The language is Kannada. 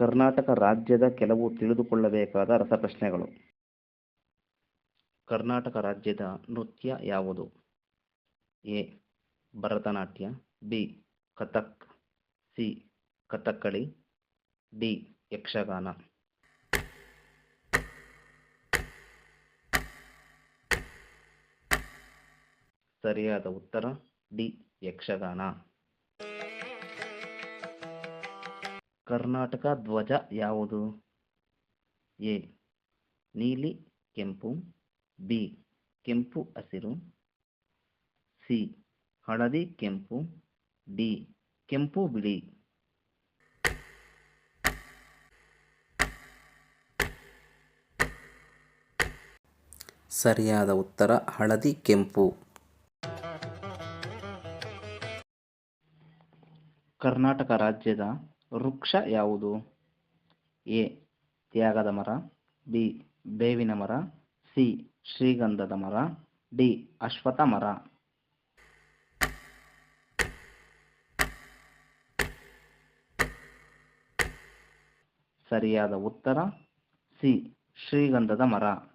ಕರ್ನಾಟಕ ರಾಜ್ಯದ ಕೆಲವು ತಿಳಿದುಕೊಳ್ಳಬೇಕಾದ ರಸಪ್ರಶ್ನೆಗಳು. ಕರ್ನಾಟಕ ರಾಜ್ಯದ ನೃತ್ಯ ಯಾವುದು? A. Bharatanatyam, B. Kathak, C. Kathakali, D. Yakshagana. ಸರಿಯಾದ ಉತ್ತರ, ಡಿ. ಯಕ್ಷಗಾನ. ಕರ್ನಾಟಕ ಧ್ವಜ ಯಾವುದು? ಎ. ನೀಲಿ ಕೆಂಪು. ಬಿ. ಕೆಂಪು ಹಸಿರು. ಸಿ. ಹಳದಿ ಕೆಂಪು. ಡಿ. ಕೆಂಪು ಬಿಳಿ. ಸರಿಯಾದ ಉತ್ತರ ಹಳದಿ ಕೆಂಪು. ಕರ್ನಾಟಕ ರಾಜ್ಯದ ವೃಕ್ಷ ಯಾವುದು? ಎ. ತ್ಯಾಗದ ಮರ, ಬಿ. ಬೇವಿನ ಮರ, ಸಿ. ಶ್ರೀಗಂಧದ ಮರ, ಡಿ. ಅಶ್ವಥ ಮರ. ಸರಿಯಾದ ಉತ್ತರ, ಸಿ. ಶ್ರೀಗಂಧದ ಮರ.